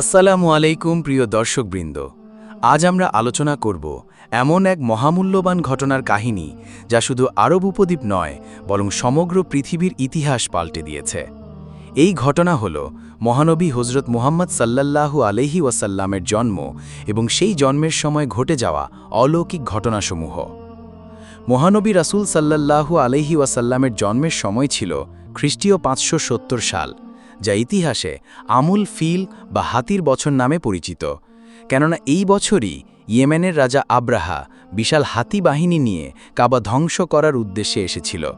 আসসালামু আলাইকুম, প্রিয় দর্শকবৃন্দ। আজ আমরা আলোচনা করব এমন এক মহামূল্যবান ঘটনার কাহিনী যা শুধু আরব উপদ্বীপ নয়, বরং সমগ্র পৃথিবীর ইতিহাস পাল্টে দিয়েছে। এই ঘটনা হল মহানবী হজরত মুহাম্মদ সাল্লাল্লাহু আলহি ওয়াসাল্লামের জন্ম এবং সেই জন্মের সময় ঘটে যাওয়া অলৌকিক ঘটনাসমূহ। মহানবী রাসূল সাল্লাল্লাহু আলহি ওয়াসাল্লামের জন্মের সময় ছিল খ্রিস্টীয় পাঁচশো সত্তর সাল। যা ইতিহাসে আমুল ফিল বা হাতির বছর নামে পরিচিত। কেননা এই বছরই ইয়েমেনের রাজা আব্রাহা বিশাল হাতি বাহিনী নিয়ে কাবা ধ্বংস করার উদ্দেশ্যে এসেছিল।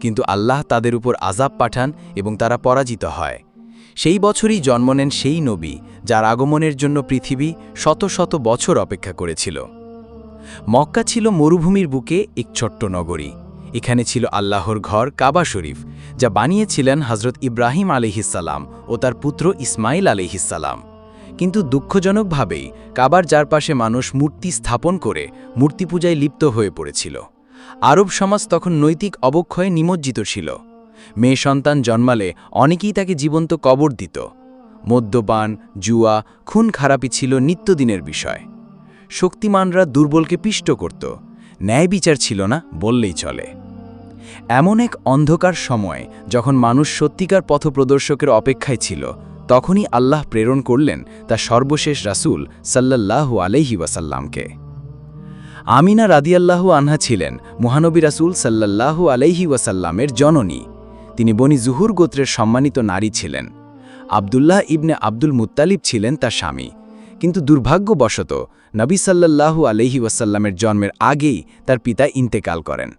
কিন্তু আল্লাহ তাদের উপর আজাব পাঠান এবং তারা পরাজিত হয়। সেই বছরই জন্ম নেন সেই নবী, যার আগমনের জন্য পৃথিবী শত শত বছর অপেক্ষা করেছিল। মক্কা ছিল মরুভূমির বুকে এক ছোট্ট নগরী। এখানে ছিল আল্লাহর ঘর কাবা শরীফ, যা বানিয়েছিলেন হজরত ইব্রাহিম আলিহিসাল্লাম ও তার পুত্র ইসমাইল আলিহিসাল্লাম কিন্তু দুঃখজনকভাবেই কাবার চারপাশে মানুষ মূর্তি স্থাপন করে মূর্তি পূজায় লিপ্ত হয়ে পড়েছিল। আরব সমাজ তখন নৈতিক অবক্ষয়ে নিমজ্জিত ছিল। মেয়ে সন্তান জন্মালে অনেকেই তাকে জীবন্ত কবর দিত। মদ্যপান, জুয়া, খুন খারাপি ছিল নিত্যদিনের বিষয়। শক্তিমানরা দুর্বলকে পিষ্ট করত। ন্যায় বিচার ছিল না, বললেই চলে। এমন এক অন্ধকার সময় যখন মানুষ সত্যিকার পথপ্রদর্শকের অপেক্ষায় ছিল, তখনই আল্লাহ প্রেরণ করলেন তার সর্বশেষ রাসূল সাল্লাল্লাহু আলহি ওয়াসাল্লামকে। আমিনা রাদিয়াল্লাহু আনহা ছিলেন মহানবী রাসূল সাল্লাল্লাহু আলাইহি ওয়াসাল্লামের জননী। তিনি বনি জুহুর গোত্রের সম্মানিত নারী ছিলেন। আবদুল্লাহ ইবনে আব্দুল মুত্তালিব ছিলেন তার স্বামী। কিন্তু দুর্ভাগ্যবশত নবী সাল্লাল্লাহু আলহি ওয়াসাল্লামের জন্মের আগেই তার পিতা ইন্তেকাল করেন।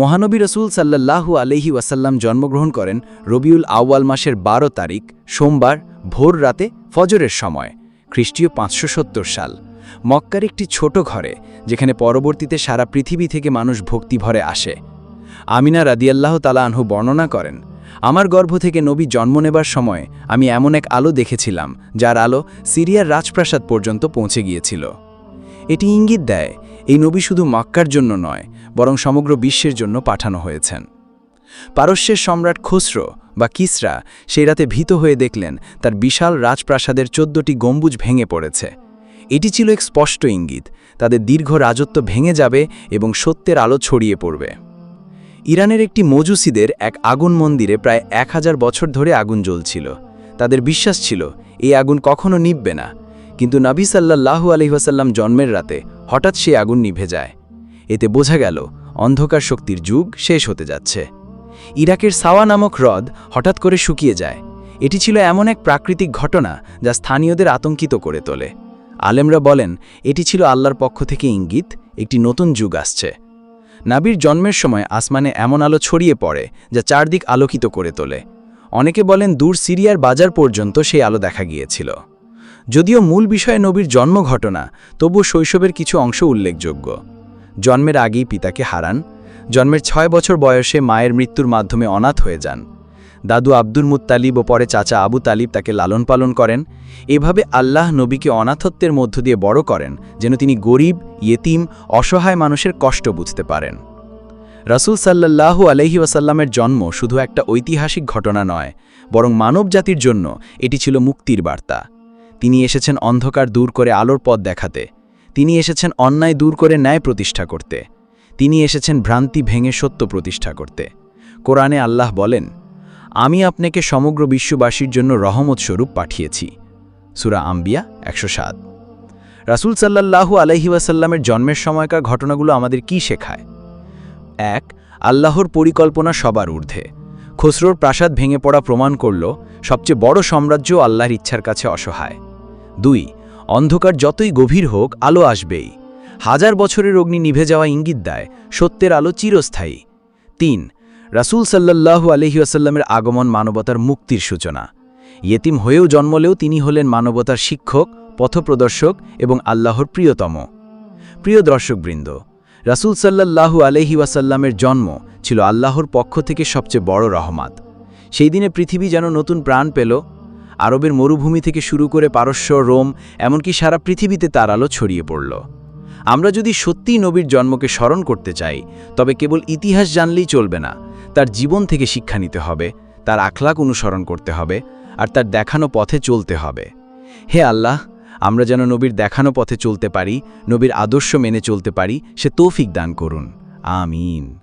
মহানবী রসুল সাল্লাল্লাহু আলহি ওয়াসাল্লাম জন্মগ্রহণ করেন রবিউল আউয়াল মাসের বারো তারিখ, সোমবার, ভোর রাতে ফজরের সময়, খ্রিস্টীয় পাঁচশো সত্তর সাল। মক্কার একটি ছোট ঘরে, যেখানে পরবর্তীতে সারা পৃথিবী থেকে মানুষ ভক্তিভরে আসে। আমিনা রাদিয়াল্লাহ তালা আনহু বর্ণনা করেন, আমার গর্ভ থেকে নবী জন্ম নেবার সময় আমি এমন এক আলো দেখেছিলাম, যার আলো সিরিয়ার রাজপ্রাসাদ পর্যন্ত পৌঁছে গিয়েছিল। এটি ইঙ্গিত দেয় এই নবী শুধু মক্কার জন্য নয়, বরং সমগ্র বিশ্বের জন্য পাঠানো হয়েছেন। পারস্যের সম্রাট খুসরো বা কিসরা সেই রাতে ভীত হয়ে দেখলেন তার বিশাল রাজপ্রাসাদের চোদ্দটি গম্বুজ ভেঙে পড়েছে। এটি ছিল এক স্পষ্ট ইঙ্গিত, তাদের দীর্ঘ রাজত্ব ভেঙে যাবে এবং সত্যের আলো ছড়িয়ে পড়বে। ইরানের একটি মজুসিদের এক আগুন মন্দিরে প্রায় এক হাজার বছর ধরে আগুন জ্বলছিল। তাদের বিশ্বাস ছিল, এই আগুন কখনো নিববে না। কিন্তু নাবি সাল্লাহু আলহিহাসাল্লাম জন্মের রাতে হঠাৎ সে আগুন নিভে যায়। এতে বোঝা গেল, অন্ধকার শক্তির যুগ শেষ হতে যাচ্ছে। ইরাকের সাওয়া নামক হ্রদ হঠাৎ করে শুকিয়ে যায়। এটি ছিল এমন এক প্রাকৃতিক ঘটনা যা স্থানীয়দের আতঙ্কিত করে তোলে। আলেমরা বলেন, এটি ছিল আল্লাহর পক্ষ থেকে ইঙ্গিত, একটি নতুন যুগ আসছে। নাবির জন্মের সময় আসমানে এমন আলো ছড়িয়ে পড়ে, যা চারদিক আলোকিত করে তোলে। অনেকে বলেন, দূর সিরিয়ার বাজার পর্যন্ত সেই আলো দেখা গিয়েছিল। যদিও মূল বিষয়ে নবীর জন্ম ঘটনা, তবু শৈশবের কিছু অংশ উল্লেখযোগ্য। জন্মের আগেই পিতাকে হারান, জন্মের ছয় বছর বয়সে মায়ের মৃত্যুর মাধ্যমে অনাথ হয়ে যান। দাদু আব্দুল মুত্তালিব ও পরে চাচা আবু তালিব তাকে লালন পালন করেন। এভাবে আল্লাহ নবীকে অনাথত্বের মধ্য দিয়ে বড় করেন, যেন তিনি গরিব, ইয়েতিম, অসহায় মানুষের কষ্ট বুঝতে পারেন। রাসুল সাল্লাল্লাহু আলহি ওয়াসাল্লামের জন্ম শুধু একটা ঐতিহাসিক ঘটনা নয়, বরং মানব জাতির জন্য এটি ছিল মুক্তির বার্তা। তিনি এসেছেন অন্ধকার দূর করে আলোর পথ দেখাতে। তিনি এসেছেন অন্যায় দূর করে ন্যায় প্রতিষ্ঠা করতে। তিনি এসেছেন ভ্রান্তি ভেঙে সত্য প্রতিষ্ঠা করতে। কোরআনে আল্লাহ বলেন, আমি আপনাকে সমগ্র বিশ্ববাসীর জন্য রহমত স্বরূপ পাঠিয়েছি। সুরা আম্বিয়া, একশো সাত। রাসুল সাল্লাহু আলহি ওয়াসাল্লামের জন্মের সময়কার ঘটনাগুলো আমাদের কি শেখায়? এক, আল্লাহর পরিকল্পনা সবার ঊর্ধ্বে। খসরোর প্রাসাদ ভেঙে পড়া প্রমাণ করল, সবচেয়ে বড় সাম্রাজ্য আল্লাহর ইচ্ছার কাছে অসহায়। দুই, অন্ধকার যতই গভীর হোক, আলো আসবেই। হাজার বছরের অগ্নি নিভে যাওয়া ইঙ্গিত দেয়, সত্যের আলো চিরস্থায়ী। তিন, রাসুল সাল্লাল্লাহু আলহিউসাল্লামের আগমন মানবতার মুক্তির সূচনা। ইয়েতিম হয়েও জন্মলেও তিনি হলেন মানবতার শিক্ষক, পথপ্রদর্শক এবং আল্লাহর প্রিয়তম। প্রিয় দর্শকবৃন্দ, রাসুল সাল্লাল্লাহু আলহি ওয়াসাল্লামের জন্ম ছিল আল্লাহর পক্ষ থেকে সবচেয়ে বড় রহমাত। সেই দিনে পৃথিবী যেন নতুন প্রাণ পেল আরবের মরুভূমি থেকে শুরু করে পারস্য, রোম, এমনকি সারা পৃথিবীতে তার আলো ছড়িয়ে পড়ল। আমরা যদি সত্যিই নবীর জন্মকে স্মরণ করতে চাই, তবে কেবল ইতিহাস জানলেই চলবে না। তার জীবন থেকে শিক্ষা নিতে হবে, তার আখলাক অনুসরণ করতে হবে, আর তার দেখানো পথে চলতে হবে। হে আল্লাহ, আমরা যেন নবীর দেখানো পথে চলতে পারি, নবীর আদর্শ মেনে চলতে পারি, সে তৌফিক দান করুন। আমিন।